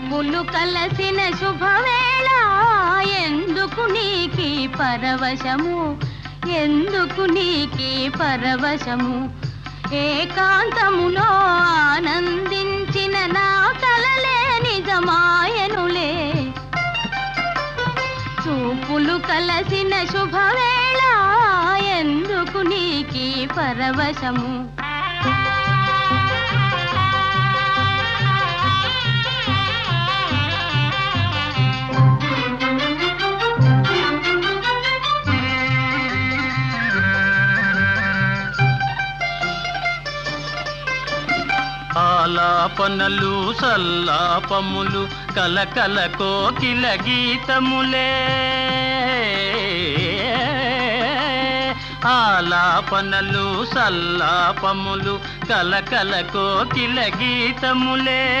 చూపులు కలసిన శుభవేళ. ఎందుకు నీకి పరవశము? ఎందుకు నీకి పరవశము? ఏకాంతములో ఆనందించిన నా కలలే నిజమాయనులే. చూపులు కలసిన శుభవేళ. ఎందుకు నీకి పరవశము? ఆలాపనలు సల్లాపములు కలకల కోకిల గీతములే. ఆలాపనలు సల్లాపములు కలకల కోకిల గీతములే.